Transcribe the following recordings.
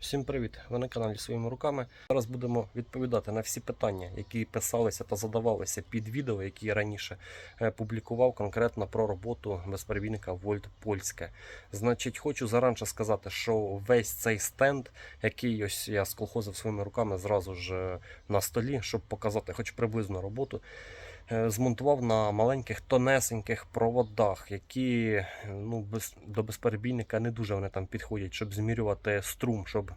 Всім привіт! Ви на каналі своїми руками. Зараз будемо відповідати на всі питання, які писалися та задавалися під відео, які я раніше е, публікував конкретно про роботу безперебійника Вольт Польське. Значить, хочу заранше сказати, що весь цей стенд, який ось я сколхозив своїми руками зразу ж е, на столі, щоб показати хоч приблизну роботу. Е, Змонтував на маленьких тонесеньких проводах, які ну, без, до безперебійника не дуже вони там підходять, щоб змірювати струм, щоб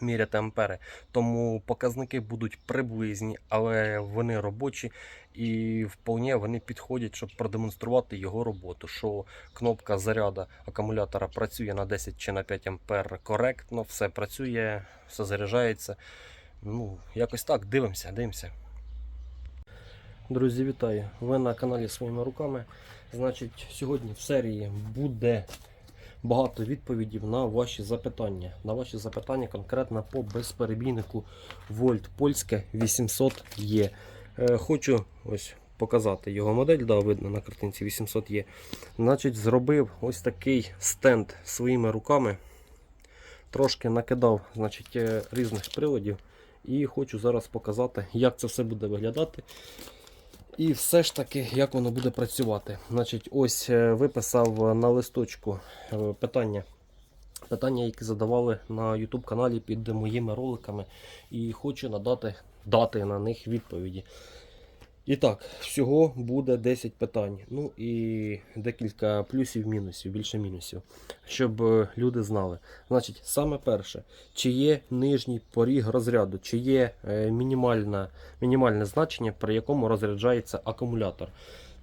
міряти ампери. Тому показники будуть приблизні, але вони робочі і вполне вони підходять, щоб продемонструвати його роботу. Що кнопка заряду акумулятора працює на 10 чи на 5 ампер коректно, все працює, все заряджається. Ну, якось так, дивимося, дивимося. Друзі, вітаю! Ви на каналі своїми руками. Значить, сьогодні в серії буде багато відповідей на ваші запитання. На ваші запитання конкретно по безперебійнику Вольт Польське 800E. Е, Хочу ось показати його модель, да, видно на картинці 800E. Значить, зробив ось такий стенд своїми руками. Трошки накидав значить, е, різних приладів. І хочу зараз показати, як це все буде виглядати. І все ж таки, як воно буде працювати. Значить, ось е, виписав на листочку е, питання. Питання, які задавали на YouTube каналі під моїми роликами, і хочу надати дати на них відповіді. І так, всього буде 10 питань. Ну і декілька плюсів-мінусів, більше мінусів, щоб е, люди знали. Значить, саме перше, чи є нижній поріг розряду, чи є е, мінімальна, мінімальне значення, при якому розряджається акумулятор.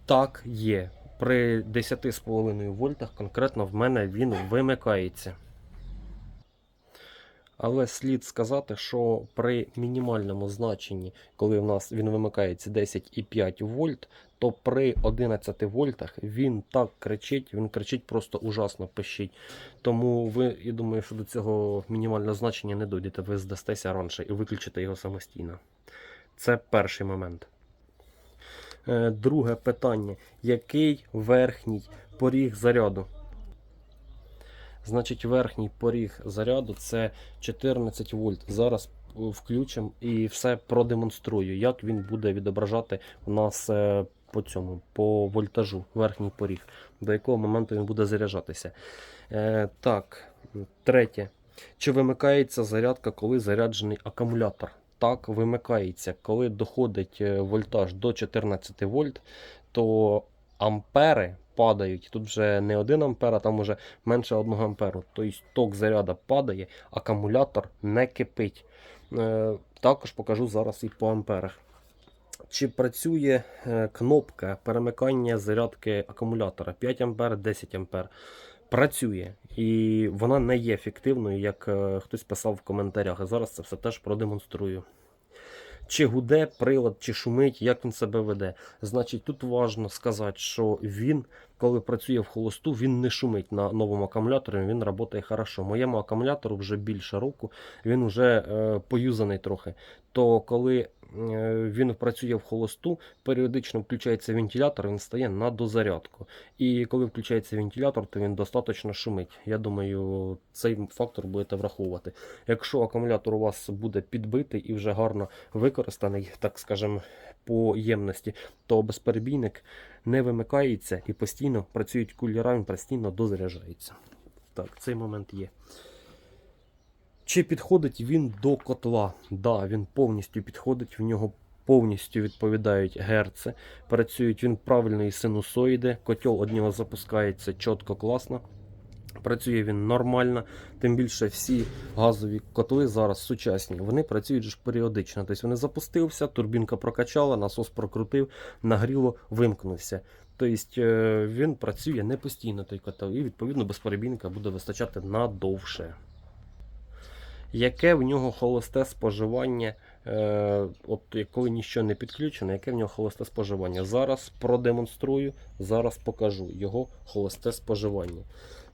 Так, є. При 10,5 вольтах конкретно в мене він вимикається. Але слід сказати, що при мінімальному значенні, коли в нас він вимикається 10,5 вольт, то при 11 вольтах він так кричить, він кричить просто ужасно пищить. Тому ви, я думаю, що до цього мінімального значення не дойдете, ви здастеся раніше і виключите його самостійно. Це перший момент. Е, Друге питання: який верхній поріг заряду? Значить, верхній поріг заряду це 14 вольт. Зараз е, включимо і все продемонструю, як він буде відображати у нас е, по цьому, по вольтажу, верхній поріг, до якого моменту він буде заряджатися. Е, так, третє. Чи вимикається зарядка, коли заряджений акумулятор? Так, вимикається. Коли доходить е, вольтаж до 14 вольт, то ампери падають. Тут вже не 1 ампер, а там вже менше 1 амперу. Тобто ток заряду падає, акумулятор не кипить. Е, також покажу зараз і по амперах. Чи працює е, кнопка перемикання зарядки акумулятора 5 ампер, 10 ампер? Працює. І вона не є ефективною, як е, хтось писав в коментарях. А зараз це все теж продемонструю. Чи гуде прилад, чи шумить, як він себе веде. Значить, тут важливо сказати, що він, коли працює в холосту, він не шумить на новому акумуляторі, він працює хорошо. Моєму акумулятору вже більше року, він вже е, поюзаний трохи. То коли е, він працює в холосту, періодично включається вентилятор, він стає на дозарядку. І коли включається вентилятор, то він достатньо шумить. Я думаю, цей фактор будете враховувати. Якщо акумулятор у вас буде підбитий і вже гарно використаний, так скажемо, по ємності, то безперебійник не вимикається і постійно працюють кулера, він постійно дозаряджається. Так, цей момент є. Чи підходить він до котла? Да, він повністю підходить, в нього повністю відповідають герци. Працюють він правильної синусоїди, котел од нього запускається чітко, класно. Працює він нормально, тим більше всі газові котли зараз сучасні, вони працюють ж періодично. Тобто вони запустився, турбінка прокачала, насос прокрутив, нагріло, вимкнувся. Тобто е, він працює не постійно той котел, і відповідно безперебійника буде вистачати надовше. Яке в нього холосте споживання, е, от коли нічого не підключено, яке в нього холосте споживання? Зараз продемонструю, зараз покажу його холосте споживання.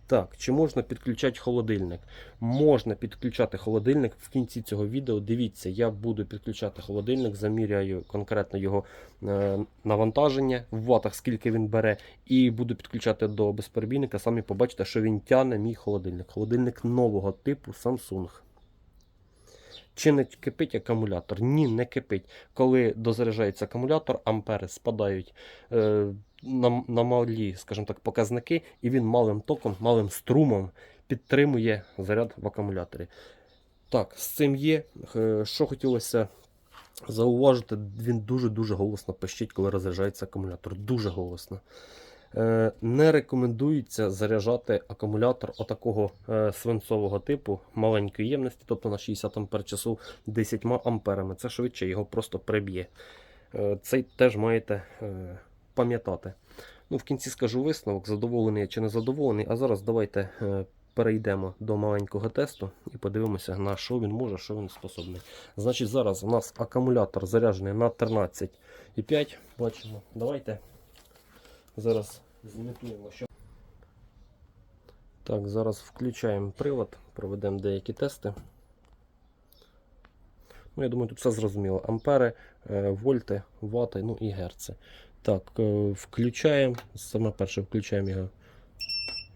Так, чи можна підключати холодильник? Можна підключати холодильник в кінці цього відео. Дивіться, я буду підключати холодильник, заміряю конкретно його е, навантаження в ватах, скільки він бере, і буду підключати до безперебійника. Самі побачите, що він тяне мій холодильник. Холодильник нового типу Samsung. Чи не кипить акумулятор? Ні, не кипить. Коли дозаряджається акумулятор, ампери спадають е, на, на малі, скажімо так, показники, і він малим током, малим струмом підтримує заряд в акумуляторі. Так, з цим є. Е, Що хотілося зауважити, він дуже-дуже голосно пищить, коли розряджається акумулятор. Дуже голосно. Е, Не рекомендується заряджати акумулятор отакого е, свинцового типу маленької ємності, тобто на 60 ампер часу 10 амперами. Це швидше його просто приб'є. Е, Цей теж маєте пам'ятати. Ну, в кінці скажу висновок, задоволений чи не задоволений. А зараз давайте перейдемо до маленького тесту і подивимося, на що він може, що він способний. Значить, зараз у нас акумулятор заряджений на 13,5. Бачимо. Давайте зараз зімітуємо, що. Так, зараз включаємо привод, проведемо деякі тести. Ну, я думаю, тут все зрозуміло. Ампери, е, вольти, вати, ну і герци. Так, е, включаємо. Саме перше включаємо його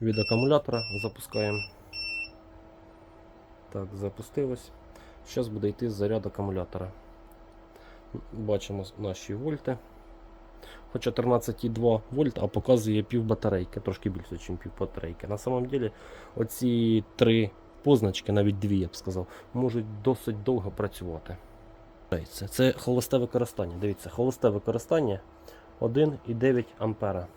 від акумулятора, запускаємо. Так, запустилось. Зараз буде йти заряд акумулятора. Бачимо наші вольти. Хоча 14,2 вольт, а показує пів батарейки, трошки більше, ніж пів батарейки. На самом деле, оці три позначки, навіть дві, я б сказав, можуть досить довго працювати. Це холосте використання. Дивіться, холосте використання 1,9 ампера.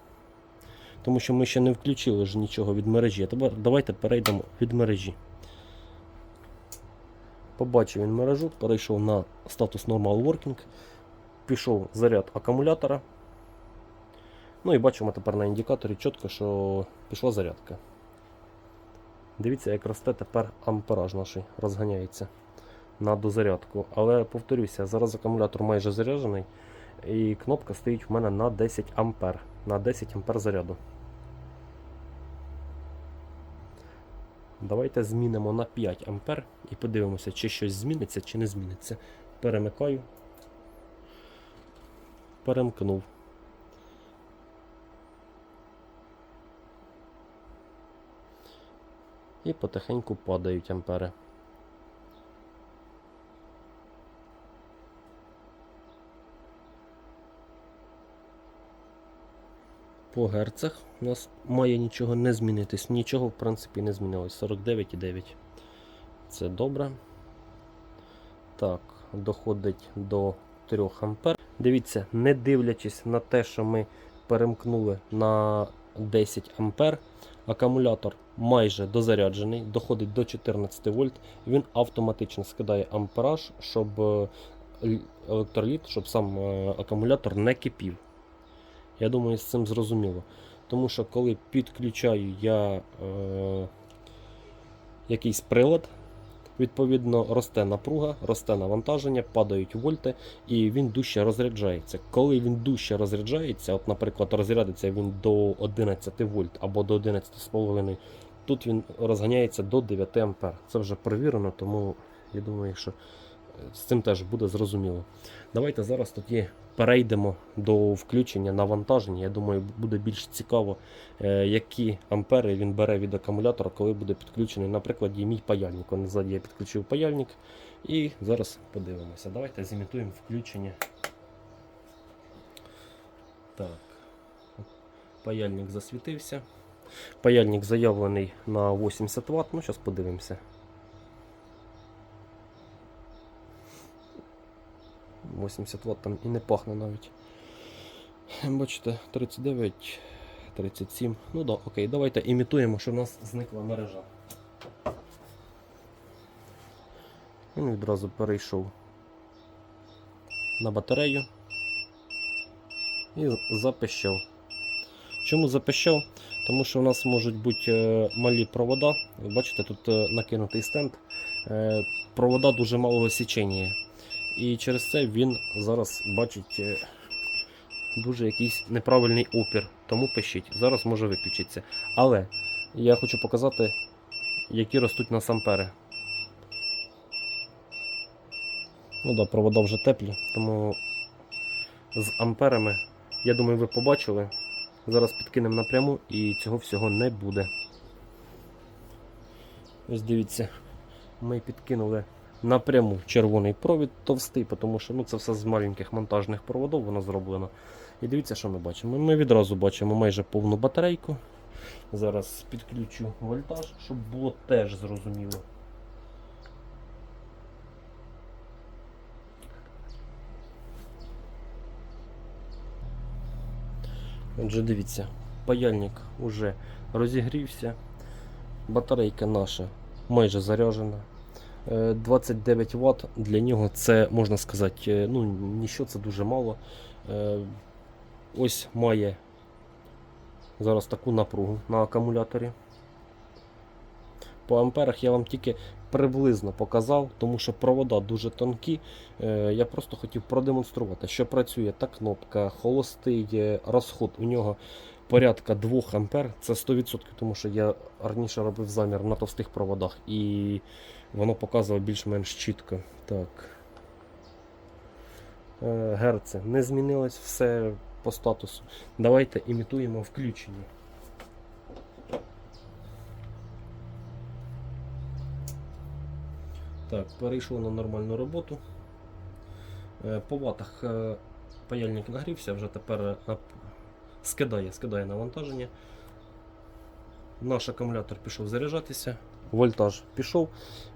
Тому що ми ще не включили ж нічого від мережі. Тепер давайте перейдемо від мережі. Побачив він мережу, перейшов на статус Normal Working, пішов заряд акумулятора. Ну і бачимо тепер на індикаторі чітко, що пішла зарядка. Дивіться, як росте тепер ампераж наш розганяється на дозарядку. Але повторюся, зараз акумулятор майже заряджений, і кнопка стоїть в мене на 10 ампер. На 10 ампер заряду. Давайте змінимо на 5 ампер і подивимося, чи щось зміниться, чи не зміниться. Перемикаю. Перемкнув. І потихеньку падають ампери. По герцах у нас має нічого не змінитись. Нічого, в принципі, не змінилось. 49,9. Це добре. Так, доходить до 3 ампер. Дивіться, не дивлячись на те, що ми перемкнули на 10 ампер, акумулятор майже дозаряджений, доходить до 14 вольт. Він автоматично скидає ампераж, щоб е, електроліт, щоб сам е, акумулятор не кипів. Я думаю, з цим зрозуміло. Тому що коли підключаю я е, якийсь прилад, відповідно росте напруга, росте навантаження, падають вольти, і він дужче розряджається. Коли він дужче розряджається, от, наприклад, розрядиться він до 11 вольт або до 11,5, тут він розганяється до 9 ампер. Це вже перевірено, тому я думаю, що з цим теж буде зрозуміло. Давайте зараз тоді перейдемо до включення навантаження. Я думаю, буде більш цікаво, е, які ампери він бере від акумулятора, коли буде підключений, наприклад, і мій паяльник. Ззаді я підключив паяльник. І зараз подивимося. Давайте зімітуємо включення. Так. Паяльник засвітився. Паяльник заявлений на 80 Вт. Ну, зараз подивимося. — 80 Вт там і не пахне навіть. Бачите, 39, 37. Ну да, окей, давайте імітуємо, що в нас зникла мережа. Він відразу перейшов на батарею і запищав. Чому запищав? Тому що у нас можуть бути е, малі провода. Ви бачите, тут е, накинутий стенд. Е, Провода дуже малого січення. І через це він зараз бачить е, дуже якийсь неправильний опір. Тому пишіть. Зараз може виключитися. Але я хочу показати, які ростуть на сампери. Ну да, провода вже теплі, тому з амперами, я думаю, ви побачили. Зараз підкинемо напряму і цього всього не буде. Ось дивіться, ми підкинули напряму червоний провід товстий, тому що ну, це все з маленьких монтажних проводів воно зроблено. І дивіться, що ми бачимо. Ми відразу бачимо майже повну батарейку. Зараз підключу вольтаж, щоб було теж зрозуміло. Отже, дивіться, паяльник вже розігрівся. Батарейка наша майже заряджена. Е, 29 Вт для нього це можна сказати, е, ну ніщо, це дуже мало. Е, Ось має зараз таку напругу на акумуляторі. По амперах я вам тільки приблизно показав, тому що провода дуже тонкі. Е, Я просто хотів продемонструвати, що працює та кнопка, холостий е, розход у нього порядка 2 ампер. Це 100%, тому що я раніше робив замір на товстих проводах і воно показувало більш-менш чітко. Так. Е, Герци не змінилось, все по статусу. Давайте імітуємо включення. Так, перейшло на нормальну роботу. Е, По ватах е, паяльник нагрівся, вже тепер скидає, скидає навантаження. Наш акумулятор пішов заряджатися, вольтаж пішов.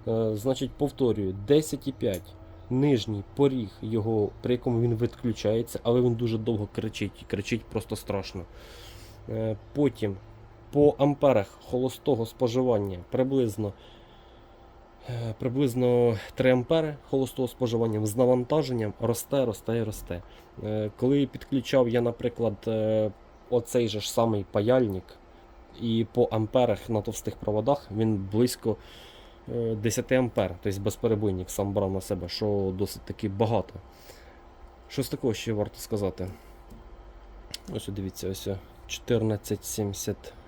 Е, Значить, повторюю, 10,5 нижній поріг його, при якому він відключається, але він дуже довго кричить, кричить просто страшно. Е, Потім по амперах холостого споживання приблизно Е, Приблизно 3 ампери холостого споживання з навантаженням росте, росте і росте. Коли підключав я, наприклад, оцей же ж самий паяльник, і по амперах на товстих проводах він близько е, 10 ампер, тобто безперебойник сам брав на себе, що досить таки багато. Щось такого ще варто сказати. Ось дивіться, ось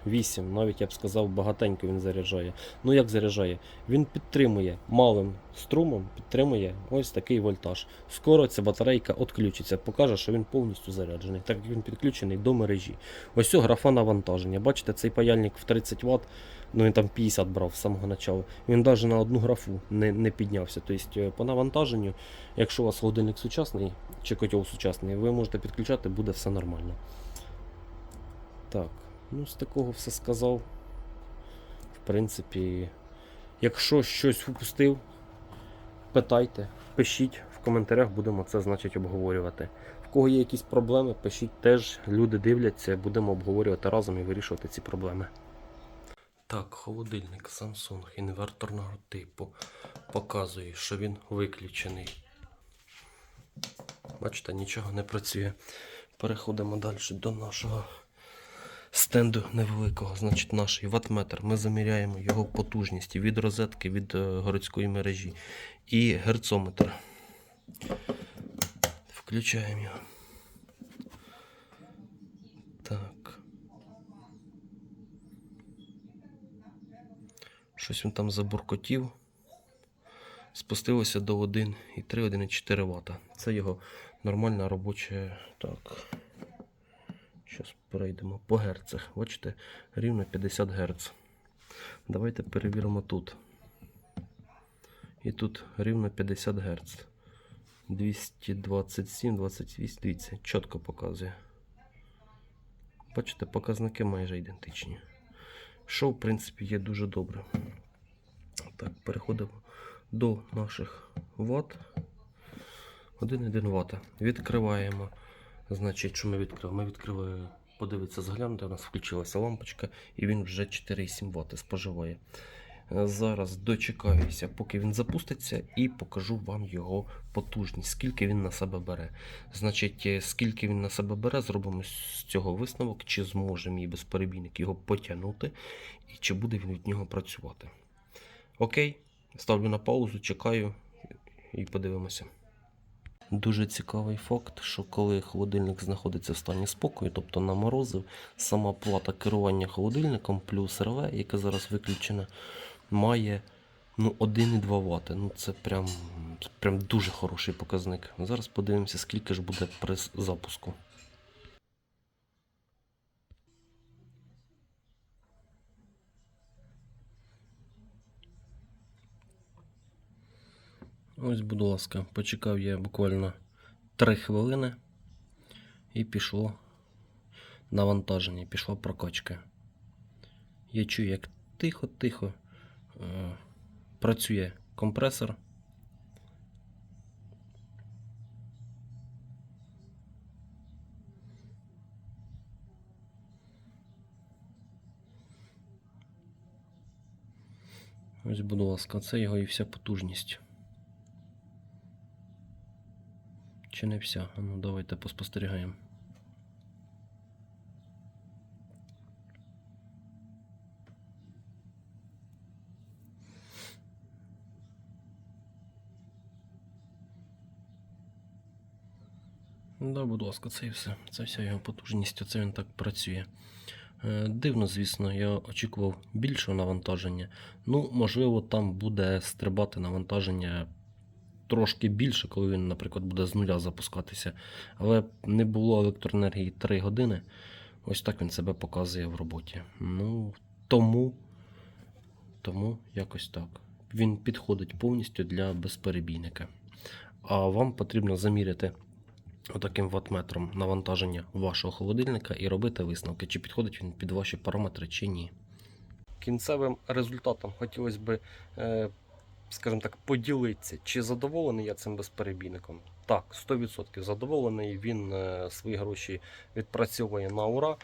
1478, навіть я б сказав, багатенько він заряджає. Ну як заряджає? Він підтримує малим струмом, підтримує ось такий вольтаж. Скоро ця батарейка відключиться, покаже, що він повністю заряджений, так як він підключений до мережі. Ось графа навантаження. Бачите, цей паяльник в 30 Вт, ну він там 50 брав з самого початку. Він навіть на одну графу не, не піднявся. Тобто е, по навантаженню, якщо у вас холодильник сучасний чи котел сучасний, ви можете підключати, буде все нормально. Так, ну з такого все сказав. В принципі, якщо щось упустив, питайте, пишіть в коментарях, будемо це значить обговорювати. В кого є якісь проблеми, пишіть теж. Люди дивляться, будемо обговорювати разом і вирішувати ці проблеми. Так, холодильник Samsung інверторного типу показує, що він виключений. Бачите, нічого не працює. Переходимо далі до нашого стенду невеликого, значить наш ватметр. Ми заміряємо його потужність від розетки від е, городської мережі і герцометр. Включаємо його. Так. Щось він там забуркотів. Спустилося до 1,3, 1,4 Вт. Це його нормальна робоча. Так. Зараз перейдемо по герцах. Бачите, рівно 50 Гц. Давайте перевіримо тут. І тут рівно 50 Гц. 227, 28, дивіться, чітко показує. Бачите, показники майже ідентичні. Що, в принципі, є дуже добре. Так, переходимо до наших ват. 1,1 Вт. Відкриваємо. Значить, що ми відкриваємо? Ми відкриваємо, подивитися, заглянути, у нас включилася лампочка, і він вже 4,7 Вт споживає. Е, Зараз дочекаюся, поки він запуститься, і покажу вам його потужність, скільки він на себе бере. Значить, е, скільки він на себе бере, зробимо з цього висновок, чи зможе мій безперебійник його потягнути, і чи буде він від нього працювати. Окей, ставлю на паузу, чекаю і подивимося. Дуже цікавий факт, що коли холодильник знаходиться в стані спокою, тобто наморозив, сама плата керування холодильником плюс РВ, яке зараз виключена, має ну, 1,2 Вт. Ну, це прям, прям дуже хороший показник. Зараз подивимося, скільки ж буде при запуску. Ось, будь ласка, почекав я буквально 3 хвилини і пішло навантаження, пішла прокачка. Я чую, як тихо-тихо е, працює компресор. Ось, будь ласка, це його і вся потужність. Чи не вся? Ну, давайте поспостерігаємо. Да, будь ласка, це і все. Це вся його потужність, оце він так працює. Е, Дивно, звісно, я очікував більшого навантаження. Ну, можливо, там буде стрибати навантаження трошки більше, коли він, наприклад, буде з нуля запускатися. Але не було електроенергії 3 години. Ось так він себе показує в роботі. Ну, тому, тому якось так. Він підходить повністю для безперебійника. А вам потрібно заміряти отаким ватметром навантаження вашого холодильника і робити висновки, чи підходить він під ваші параметри, чи ні. Кінцевим результатом хотілося б, скажімо так, поділитися, чи задоволений я цим безперебійником. Так, 100% задоволений. Він е, свої гроші відпрацьовує на ура.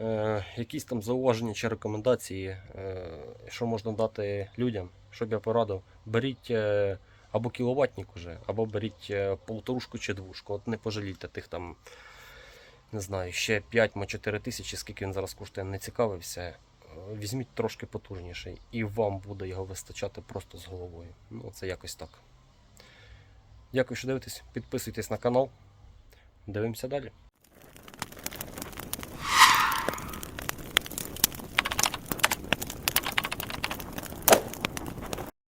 Е, якісь там зауваження чи рекомендації, е, що можна дати людям, щоб я порадив, беріть е, або кіловатник уже, або беріть е, полторушку чи двушку. От не пожалійте тих там, не знаю, ще 5-4 тисячі, скільки він зараз коштує, не цікавився. Візьміть трошки потужніший, і вам буде його вистачати просто з головою. Ну, це якось так. Дякую, що дивитесь. Підписуйтесь на канал. Дивимося далі.